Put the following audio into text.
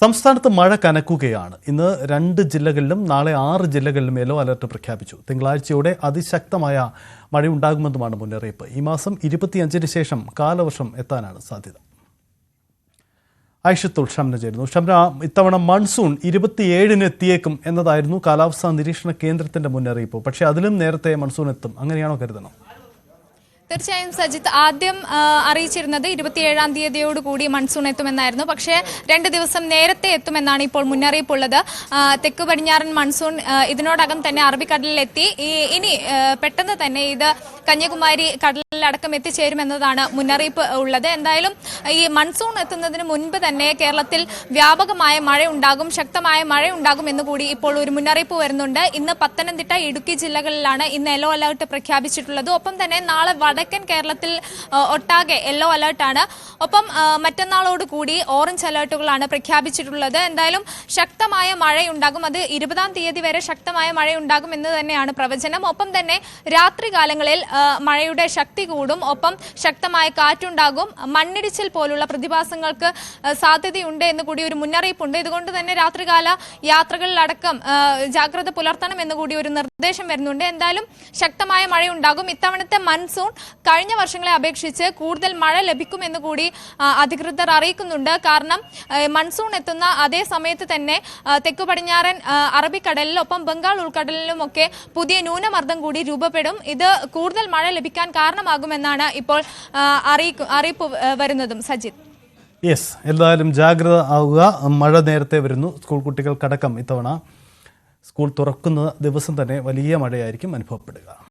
സംസ്ഥാനത്ത് മഴ കനക്കുകയാണ്. ഇന്ന് രണ്ട് ജില്ലകളിലും നാളെ ആറ് ജില്ലകളിലും യെല്ലോ അലർട്ട് പ്രഖ്യാപിച്ചു. തിങ്കളാഴ്ചയോടെ അതിശക്തമായ മഴയുണ്ടാകുമെന്നുമാണ് മുന്നറിയിപ്പ്. ഈ മാസം ഇരുപത്തിയഞ്ചിന് ശേഷം കാലവർഷം എത്താനാണ് സാധ്യത. ഐഷത്തുൾ ഷംന ചേരുന്നു. ഷംന ഇത്തവണ മൺസൂൺ ഇരുപത്തിയേഴിന് എത്തിയേക്കും എന്നതായിരുന്നു കാലാവസ്ഥാ നിരീക്ഷണ കേന്ദ്രത്തിന്റെ മുന്നറിയിപ്പ്. പക്ഷേ അതിലും നേരത്തെ മൺസൂൺ എത്തും. അങ്ങനെയാണോ കരുതണം? തീർച്ചയായും സജിത്ത് ആദ്യം അറിയിച്ചിരുന്നത് ഇരുപത്തിയേഴാം തീയതിയോട് കൂടി മൺസൂൺ എത്തുമെന്നായിരുന്നു. പക്ഷേ രണ്ട് ദിവസം നേരത്തെ എത്തുമെന്നാണ് ഇപ്പോൾ മുന്നറിയിപ്പുള്ളത്. തെക്ക് പടിഞ്ഞാറൻ മൺസൂൺ ഇതിനോടകം തന്നെ അറബിക്കടലിലെത്തി. ഇനി പെട്ടെന്ന് തന്നെ ഇത് കന്യാകുമാരി കടലിലടക്കം എത്തിച്ചേരുമെന്നതാണ് മുന്നറിയിപ്പ് ഉള്ളത്. എന്തായാലും ഈ മൺസൂൺ എത്തുന്നതിന് മുൻപ് തന്നെ കേരളത്തിൽ വ്യാപകമായ മഴ ഉണ്ടാകും ശക്തമായ മഴ ഉണ്ടാകും എന്ന് കൂടി ഇപ്പോൾ ഒരു മുന്നറിയിപ്പ് വരുന്നുണ്ട്. ഇന്ന് പത്തനംതിട്ട ഇടുക്കി ജില്ലകളിലാണ് ഇന്ന് യെല്ലോ അലർട്ട് പ്രഖ്യാപിച്ചിട്ടുള്ളത്. ഒപ്പം തന്നെ നാളെ വടക്കൻ കേരളത്തിൽ ഒട്ടാകെ യെല്ലോ അലർട്ടാണ് ഒപ്പം മറ്റന്നാളോട് കൂടി ഓറഞ്ച് അലർട്ടുകളാണ് പ്രഖ്യാപിച്ചിട്ടുള്ളത്. എന്തായാലും ശക്തമായ മഴയുണ്ടാകും. അത് ഇരുപതാം തീയതി വരെ ശക്തമായ മഴയുണ്ടാകും എന്ന് തന്നെയാണ് പ്രവചനം. ഒപ്പം തന്നെ രാത്രികാലങ്ങളിൽ ആ, മഴയുടെ ശക്തി കൂടും. ഒപ്പം ശക്തമായ കാറ്റുണ്ടാകും. മണ്ണിടിച്ചിൽ പോലുള്ള പ്രതിഭാസങ്ങൾക്ക് സാധ്യതയുണ്ട് എന്ന് കൂടി ഒരു മുന്നറിയിപ്പുണ്ട്. ഇതുകൊണ്ട് തന്നെ രാത്രികാല യാത്രകളിലടക്കം ജാഗ്രത പുലർത്തണം എന്ന് കൂടി ഒരു നിർദ്ദേശം വരുന്നുണ്ട്. എന്തായാലും ശക്തമായ മഴയുണ്ടാകും. ഇത്തവണത്തെ മൺസൂൺ കഴിഞ്ഞ വർഷങ്ങളെ അപേക്ഷിച്ച് കൂടുതൽ മഴ ലഭിക്കുമെന്ന് കൂടി അധികൃതർ അറിയിക്കുന്നുണ്ട്. കാരണം മൺസൂൺ എത്തുന്ന അതേ സമയത്ത് തന്നെ തെക്കു പടിഞ്ഞാറൻ ആ, അറബിക്കടലിലും ഒപ്പം ബംഗാൾ ഉൾക്കടലിലുമൊക്കെ പുതിയ ന്യൂനമർദ്ദം കൂടി രൂപപ്പെടും. ഇത് കൂടുതൽ മഴ ലഭിക്കാൻ കാരണമാകുമെന്നാണ് ഇപ്പോൾ അറിയിപ്പ് വരുന്നതും. സജിത്ത് യെസ് എന്തായാലും ജാഗ്രത ആവുക. മഴ നേരത്തെ വരുന്നു. സ്കൂൾ കുട്ടികൾക്കടക്കം ഇത്തവണ സ്കൂൾ തുറക്കുന്ന ദിവസം തന്നെ വലിയ മഴയായിരിക്കും അനുഭവപ്പെടുക.